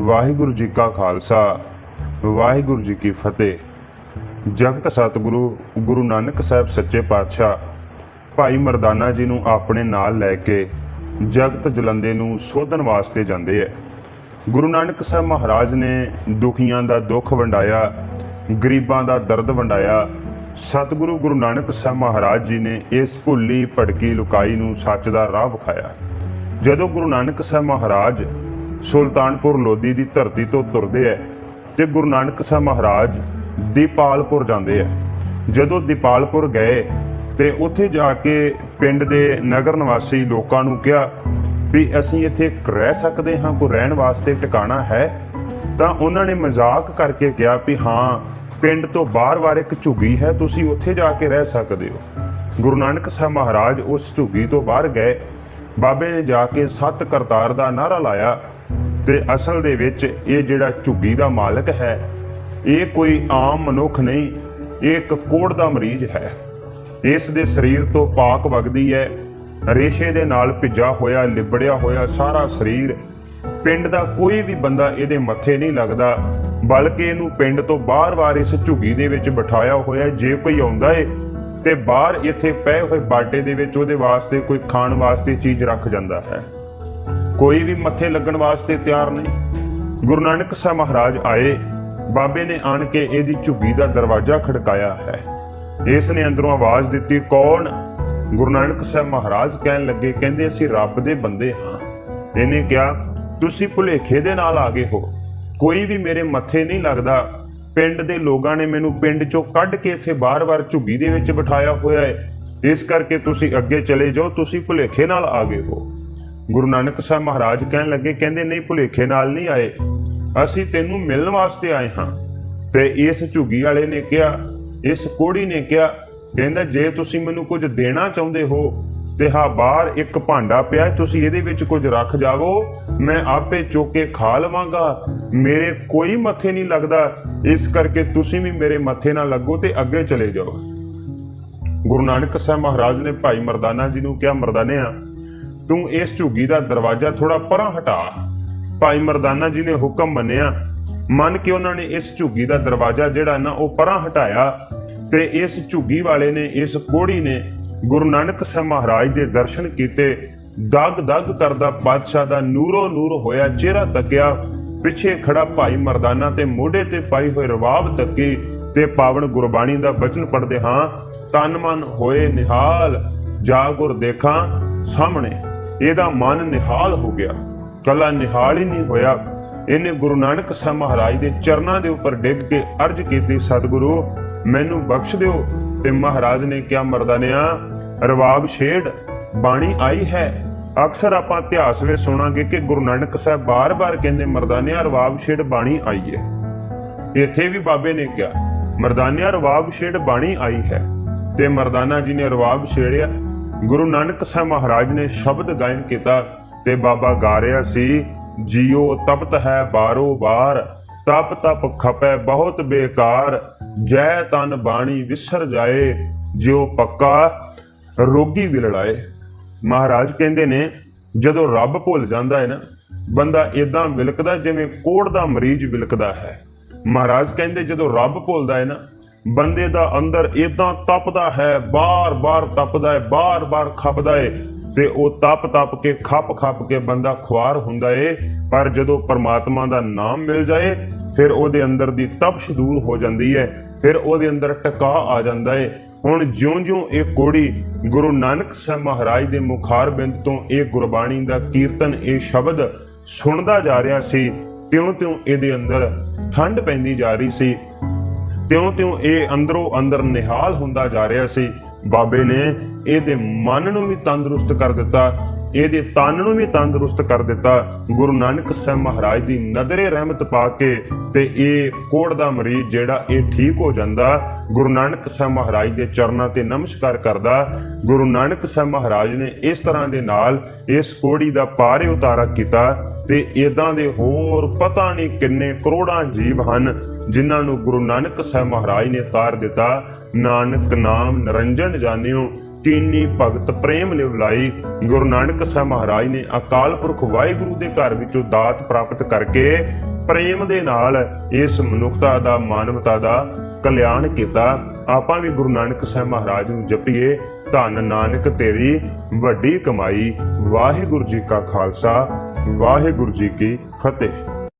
ਵਾਹਿਗੁਰੂ ਜੀ ਕਾ ਖਾਲਸਾ, ਵਾਹਿਗੁਰੂ ਜੀ ਕੀ ਫਤਿਹ। ਜਗਤ ਸਤਿਗੁਰੂ, ਗੁਰੂ ਨਾਨਕ ਸਾਹਿਬ ਸੱਚੇ ਪਾਤਸ਼ਾਹ, ਭਾਈ ਮਰਦਾਨਾ ਜੀ ਨੂੰ ਆਪਣੇ ਨਾਲ ਲੈ ਕੇ ਜਗਤ ਜਲੰਦੇ ਨੂੰ ਸੋਧਣ ਵਾਸਤੇ ਜਾਂਦੇ ਐ। ਗੁਰੂ ਨਾਨਕ ਸਾਹਿਬ ਮਹਾਰਾਜ ਨੇ ਦੁਖੀਆਂ ਦਾ ਦੁੱਖ ਵੰਡਾਇਆ, ਗਰੀਬਾਂ ਦਾ ਦਰਦ ਵੰਡਾਇਆ। ਸਤਿਗੁਰੂ ਗੁਰੂ ਨਾਨਕ ਸਾਹਿਬ ਮਹਾਰਾਜ ਜੀ ਨੇ ਇਸ ਭੁੱਲੀ ਭੜਕੀ ਲੁਕਾਈ ਨੂੰ ਸੱਚ ਦਾ ਰਾਹ ਵਿਖਾਇਆ। ਜਦੋਂ ਗੁਰੂ ਨਾਨਕ ਸਾਹਿਬ ਮਹਾਰਾਜ ਸੁਲਤਾਨਪੁਰ ਲੋਧੀ ਦੀ ਧਰਤੀ ਤੋਂ ਤੁਰਦੇ ਐ ਤੇ ਗੁਰੂ ਨਾਨਕ ਸਾਹਿਬ ਮਹਾਰਾਜ ਦੀਪਾਲਪੁਰ ਜਾਂਦੇ ਐ। ਜਦੋਂ ਦੀਪਾਲਪੁਰ ਗਏ ਤੇ ਉੱਥੇ ਜਾ ਕੇ ਪਿੰਡ ਦੇ ਨਗਰ ਨਿਵਾਸੀ ਲੋਕਾਂ ਨੂੰ ਕਿਹਾ ਵੀ ਅਸੀਂ ਇੱਥੇ ਰਹਿ ਸਕਦੇ ਹਾਂ, ਕੋਈ ਰਹਿਣ ਵਾਸਤੇ ਟਿਕਾਣਾ ਹੈ? ਤਾਂ ਉਹਨਾਂ ਨੇ ਮਜ਼ਾਕ ਕਰਕੇ ਕਿਹਾ ਵੀ ਹਾਂ, ਪਿੰਡ ਤੋਂ ਬਾਹਰ ਵਾਰ ਇੱਕ ਝੁੱਗੀ ਹੈ, ਤੁਸੀਂ ਉੱਥੇ ਜਾ ਕੇ ਰਹਿ ਸਕਦੇ ਹੋ। ਗੁਰੂ ਨਾਨਕ ਸਾਹਿਬ ਮਹਾਰਾਜ ਉਸ ਝੁੱਗੀ ਤੋਂ ਬਾਹਰ ਗਏ ਬਾਬੇ ਨੇ ਜਾ ਕੇ ਸੱਤ ਕਰਤਾਰ ਦਾ ਨਾਰਾ ਲਾਇਆ ਤੇ ਅਸਲ ਦੇ ਵਿੱਚ ਇਹ ਜਿਹੜਾ ਝੁੱਗੀ ਦਾ ਮਾਲਕ ਹੈ, ਇਹ ਕੋਈ ਆਮ ਮਨੁੱਖ ਨਹੀਂ, ਇਹ ਇੱਕ ਕੋੜ ਦਾ ਮਰੀਜ਼ ਹੈ। ਇਸ ਦੇ ਸਰੀਰ ਤੋਂ ਪਾਕ ਵਗਦੀ ਹੈ, ਰੇਸ਼ੇ ਦੇ ਨਾਲ ਭਿੱਜਾ ਹੋਇਆ, ਲਿਬੜਿਆ ਹੋਇਆ ਸਾਰਾ ਸਰੀਰ, ਪਿੰਡ ਦਾ ਕੋਈ ਵੀ ਬੰਦਾ ਇਹਦੇ ਮੱਥੇ ਨਹੀਂ ਲੱਗਦਾ, ਬਲਕਿ ਇਹਨੂੰ ਪਿੰਡ ਤੋਂ ਬਾਹਰ-ਬਾਹਰ ਇਸ ਝੁੱਗੀ ਦੇ ਵਿੱਚ ਬਿਠਾਇਆ ਹੋਇਆ, ਜੇ ਕੋਈ ਆਉਂਦਾ ਏ ਤੇ ਬਾਹਰ ਇੱਥੇ ਪਏ ਹੋਏ ਬਾਟੇ ਦੇ ਵਿੱਚ ਉਹਦੇ ਵਾਸਤੇ ਕੋਈ ਖਾਣ ਵਾਸਤੇ ਚੀਜ਼ ਰੱਖ ਜਾਂਦਾ ਹੈ। ਕੋਈ ਵੀ ਮੱਥੇ ਲੱਗਣ ਵਾਸਤੇ ਤਿਆਰ ਨਹੀਂ। ਗੁਰੂ ਨਾਨਕ ਸਾਹਿਬ ਮਹਾਰਾਜ ਆਏ। ਬਾਬੇ ਨੇ ਆਣ ਕੇ ਇਹਦੀ ਝੁੱਗੀ ਦਾ ਦਰਵਾਜ਼ਾ ਖੜਕਾਇਆ ਹੈ। ਇਸ ਨੇ ਅੰਦਰੋਂ ਆਵਾਜ਼ ਦਿੱਤੀ, ਕੌਣ? ਗੁਰੂ ਨਾਨਕ ਸਾਹਿਬ ਮਹਾਰਾਜ ਕਹਿਣ ਲੱਗੇ, ਕਹਿੰਦੇ ਅਸੀਂ ਰੱਬ ਦੇ ਬੰਦੇ ਹਾਂ। ਇਹਨੇ ਕਿਹਾ, ਤੁਸੀਂ ਭੁਲੇਖੇ ਦੇ ਨਾਲ ਆ ਗਏ ਹੋ। ਕੋਈ ਵੀ ਮੇਰੇ ਮੱਥੇ ਨਹੀਂ ਲੱਗਦਾ। ਪਿੰਡ ਦੇ ਲੋਕਾਂ ਨੇ ਮੈਨੂੰ ਪਿੰਡ ਚੋਂ ਕੱਢ ਕੇ ਇੱਥੇ ਬਾਰ-ਬਾਰ ਝੁੱਗੀ ਦੇ ਵਿੱਚ ਬਿਠਾਇਆ ਹੋਇਆ ਹੈ। ਇਸ ਕਰਕੇ ਤੁਸੀਂ ਅੱਗੇ ਚਲੇ ਜਾਓ, ਤੁਸੀਂ ਭੁਲੇਖੇ ਨਾਲ ਆ ਗਏ ਹੋ। ਗੁਰੂ ਨਾਨਕ ਸਾਹਿਬ ਮਹਾਰਾਜ ਕਹਿਣ ਲੱਗੇ, ਕਹਿੰਦੇ, ਨਹੀਂ, ਭੁਲੇਖੇ ਨਾਲ ਨਹੀਂ ਆਏ। ਅਸੀਂ ਤੈਨੂੰ ਮਿਲਣ ਵਾਸਤੇ ਆਏ ਹਾਂ। ਤੇ ਇਸ ਝੁੱਗੀ ਵਾਲੇ ਨੇ ਕਿਹਾ, ਇਸ ਕੋੜੀ ਨੇ ਕਿਹਾ, ਕਹਿੰਦਾ, ਜੇ ਤੁਸੀਂ ਮੈਨੂੰ ਕੁਝ ਦੇਣਾ ਚਾਹੁੰਦੇ ਹੋ ਤੇ ਹਾਂ ਬਾਹਰ ਇੱਕ ਭਾਂਡਾ ਪਿਆ ਤੁਸੀਂ ਇਹਦੇ ਵਿੱਚ ਕੁਝ ਰੱਖ ਜਾਵੋ। ਮੈਂ ਆਪੇ ਚੁੱਕ ਕੇ ਖਾ ਲਵਾਂਗਾ। ਮੇਰੇ ਕੋਈ ਮੱਥੇ ਨਹੀਂ ਲੱਗਦਾ। ਇਸ ਕਰਕੇ ਤੁਸੀਂ ਵੀ ਮੇਰੇ ਮੱਥੇ ਨਾਲ ਲੱਗੋ ਤੇ ਅੱਗੇ ਚਲੇ ਜਾਓ। ਗੁਰੂ ਨਾਨਕ ਸਾਹਿਬ ਮਹਾਰਾਜ ਨੇ ਭਾਈ ਮਰਦਾਨਾ ਜੀ ਨੂੰ ਕਿਹਾ, ਮਰਦਾਨਿਆ, ਤੂੰ ਇਸ ਝੁੱਗੀ ਦਾ ਦਰਵਾਜ਼ਾ ਥੋੜਾ ਪਰਾਂ ਹਟਾ। ਭਾਈ ਮਰਦਾਨਾ ਜੀ ਨੇ ਹੁਕਮ ਮੰਨਿਆ। ਮੰਨ ਕੇ ਉਹਨਾਂ ਨੇ ਇਸ ਝੁੱਗੀ ਦਾ ਦਰਵਾਜ਼ਾ ਜਿਹੜਾ ਨਾ ਉਹ ਪਰਾਂ ਹਟਾਇਆ ਤੇ ਇਸ ਝੁੱਗੀ ਵਾਲੇ ਨੇ, ਇਸ ਕੋੜੀ ਨੇ ਗੁਰੂ ਨਾਨਕ ਸਾਹਿਬ ਮਹਾਰਾਜ ਦੇ ਦਰਸ਼ਨ ਕੀਤੇ, ਦਗ ਦਗ ਕਰਦਾ ਪਾਤਸ਼ਾਹ ਦਾ ਨੂਰੋ ਨੂਰ ਹੋਇਆ ਚਿਹਰਾ ਤੱਕਿਆ, ਪਿੱਛੇ ਖੜਾ ਭਾਈ ਮਰਦਾਨਾ ਤੇ ਮੋਢੇ ਤੇ ਪਾਈ ਹੋਈ ਰਵਾਬ ਤੱਕੀ ਤੇ ਪਾਵਨ ਗੁਰਬਾਣੀ ਦਾ ਬਚਨ ਪੜਦੇ ਹਾਂ, ਤਨ ਮਨ ਹੋਏ ਨਿਹਾਲ, ਜਾ ਗੁਰ ਦੇਖਾਂ ਸਾਹਮਣੇ, ਇਹਦਾ ਮਨ ਨਿਹਾਲ ਹੋ ਗਿਆ। ਕੱਲਾ ਨਿਹਾਲ ਹੀ ਨਹੀਂ ਹੋਇਆ, ਇਹਨੇ ਗੁਰੂ ਨਾਨਕ ਸਾਹਿਬ ਮਹਾਰਾਜ ਦੇ ਚਰਨਾਂ ਦੇ ਉੱਪਰ ਡਿੱਗ ਕੇ ਅਰਜ਼ ਕੀਤੀ, ਸਤਿਗੁਰੂ, ਮੈਨੂੰ ਬਖਸ਼ ਦਿਓ ਤੇ ਮਹਾਰਾਜ ਨੇ ਕਿਹਾ, ਮਰਦਾਨਿਆ, ਰਵਾਬ ਛੇੜ, ਬਾਣੀ ਆਈ ਹੈ। ਅਕਸਰ ਆਪਾਂ ਇਤਿਹਾਸ ਵਿੱਚ ਸੁਣਾਂਗੇ ਕਿ ਗੁਰੂ ਨਾਨਕ ਸਾਹਿਬ ਬਾਰ-ਬਾਰ ਕਹਿੰਦੇ, ਮਰਦਾਨਿਆ, ਰਵਾਬ ਛੇੜ, ਬਾਣੀ ਆਈ ਹੈ। ਇੱਥੇ ਵੀ ਬਾਬੇ ਨੇ ਕਿਹਾ, ਮਰਦਾਨਿਆ, ਰਵਾਬ ਛੇੜ, ਬਾਣੀ ਆਈ ਹੈ। ਤੇ ਮਰਦਾਨਾ ਜੀ ਨੇ ਰਵਾਬ ਛੇੜਿਆ, ਗੁਰੂ ਨਾਨਕ ਸਾਹਿਬ ਮਹਾਰਾਜ ਨੇ ਸ਼ਬਦ ਗਾਇਨ ਕੀਤਾ ਤੇ ਬਾਬਾ ਗਾ ਰਿਹਾ ਸੀ, ਜੀਓ ਤਪਤ ਹੈ ਬਾਰੋ ਬਾਰ। ਤਪ ਤਪ ਖਪੈ ਬਹੁਤ ਬੇਕਾਰ, ਜੈ ਤਨ ਬਾਣੀ ਵਿਸਰ ਜਾਏ, ਜਿਉ ਪੱਕਾ ਰੋਗੀ ਵਿਲੜਾਏ। ਮਹਾਰਾਜ ਕਹਿੰਦੇ ਨੇ, ਜਦੋਂ ਰੱਬ ਭੁੱਲ ਜਾਂਦਾ ਹੈ ਨਾ, ਬੰਦਾ ਇਦਾਂ ਵਿਲਕਦਾ ਜਿਵੇਂ ਕੋੜ ਦਾ ਮਰੀਜ਼ ਵਿਲਕਦਾ ਹੈ। ਮਹਾਰਾਜ ਕਹਿੰਦੇ ਜਦੋਂ ਰੱਬ ਭੁੱਲਦਾ ਹੈ ਨਾ, ਬੰਦੇ ਦਾ ਅੰਦਰ ਇਦਾਂ ਤਪਦਾ ਹੈ, ਬਾਰ-ਬਾਰ ਤਪਦਾ ਹੈ, ਬਾਰ-ਬਾਰ ਖਪਦਾ ਹੈ ਤੇ ਉਹ ਤਪ ਤਪ ਕੇ, ਖੱਪ ਖੱਪ ਕੇ ਬੰਦਾ ਖੁਆਰ ਹੁੰਦਾ ਏ। ਪਰ ਜਦੋਂ ਪਰਮਾਤਮਾ ਦਾ ਨਾਮ ਮਿਲ ਜਾਏ, ਫਿਰ ਉਹਦੇ ਅੰਦਰ ਦੀ ਤਪਸ਼ ਦੂਰ ਹੋ ਜਾਂਦੀ ਹੈ ਫਿਰ ਉਹਦੇ ਅੰਦਰ ਟਿਕਾ ਆ ਜਾਂਦਾ ਏ। ਹੁਣ ਜਿਉਂ-ਜਿਉਂ ਇਹ ਕੋੜੀ ਗੁਰੂ ਨਾਨਕ ਸਾਹਿਬ ਮਹਾਰਾਜ ਦੇ ਮੁਖਾਰ ਬਿੰਦ ਤੋਂ ਇਹ ਗੁਰਬਾਣੀ ਦਾ ਕੀਰਤਨ, ਇਹ ਸ਼ਬਦ ਸੁਣਦਾ ਜਾ ਰਿਹਾ ਸੀ, ਤਿਉਂ-ਤਿਉਂ ਇਹਦੇ ਅੰਦਰ ਠੰਡ ਪੈਂਦੀ ਜਾ ਰਹੀ ਸੀ। ਤਿਉਂ-ਤਿਉਂ ਇਹ ਅੰਦਰੋਂ ਅੰਦਰ ਨਿਹਾਲ ਹੁੰਦਾ ਜਾ ਰਿਹਾ ਸੀ। ਬਾਬੇ ਨੇ ਇਹਦੇ ਮਨ ਨੂੰ ਵੀ ਤੰਦਰੁਸਤ ਕਰ ਦਿੱਤਾ, ਇਹਦੇ ਤਨ ਨੂੰ ਵੀ ਤੰਦਰੁਸਤ ਕਰ ਦਿੱਤਾ। ਗੁਰੂ ਨਾਨਕ ਸਾਹਿਬ ਮਹਾਰਾਜ ਦੀ ਨਦਰੇ ਰਹਿਮਤ ਪਾ ਕੇ ਤੇ ਇਹ ਕੋੜ ਦਾ ਮਰੀਜ਼ ਜਿਹੜਾ ਇਹ ਠੀਕ ਹੋ ਜਾਂਦਾ, ਗੁਰੂ ਨਾਨਕ ਸਾਹਿਬ ਮਹਾਰਾਜ ਦੇ ਚਰਨਾਂ ਤੇ ਨਮਸਕਾਰ ਕਰਦਾ। ਗੁਰੂ ਨਾਨਕ ਸਾਹਿਬ ਮਹਾਰਾਜ ਨੇ ਇਸ ਤਰ੍ਹਾਂ ਦੇ ਨਾਲ ਇਸ ਕੋੜੀ ਦਾ ਪਾਰੇ ਉਤਾਰਾ ਕੀਤਾ ਤੇ ਇਦਾਂ ਦੇ ਹੋਰ ਪਤਾ ਨਹੀਂ ਕਿੰਨੇ ਕਰੋੜਾਂ ਜੀਵ ਹਨ ਜਿਨ੍ਹਾਂ ਨੂੰ ਗੁਰੂ ਨਾਨਕ ਸਾਹਿਬ ਮਹਾਰਾਜ ਨੇ ਤਾਰ ਦਿੱਤਾ, ਨਾਨਕ ਨਾਮ ਨਿਰੰਜਨ ਜਾਣਿਓ ਕੀਨੀ ਭਗਤ ਪ੍ਰੇਮ ਲਿਵਲਾਈ ਗੁਰੂ ਨਾਨਕ ਸਾਹਿਬ ਮਹਾਰਾਜ ਨੇ ਅਕਾਲ ਪੁਰਖ ਵਾਹਿਗੁਰੂ ਦੇ ਘਰ ਵਿੱਚੋਂ ਦਾਤ ਪ੍ਰਾਪਤ ਕਰਕੇ ਪ੍ਰੇਮ ਦੇ ਨਾਲ ਇਸ ਮਨੁੱਖਤਾ ਦਾ, ਮਾਨਵਤਾ ਦਾ ਕਲਿਆਣ ਕੀਤਾ। ਆਪਾਂ ਵੀ ਗੁਰੂ ਨਾਨਕ ਸਾਹਿਬ ਮਹਾਰਾਜ ਨੂੰ ਜਪੀਏ, ਧੰਨ ਨਾਨਕ ਤੇਰੀ ਵੱਡੀ ਕਮਾਈ। ਵਾਹਿਗੁਰੂ ਜੀ ਕਾ ਖਾਲਸਾ, ਵਾਹਿਗੁਰੂ ਜੀ ਕੀ ਫਤਿਹ।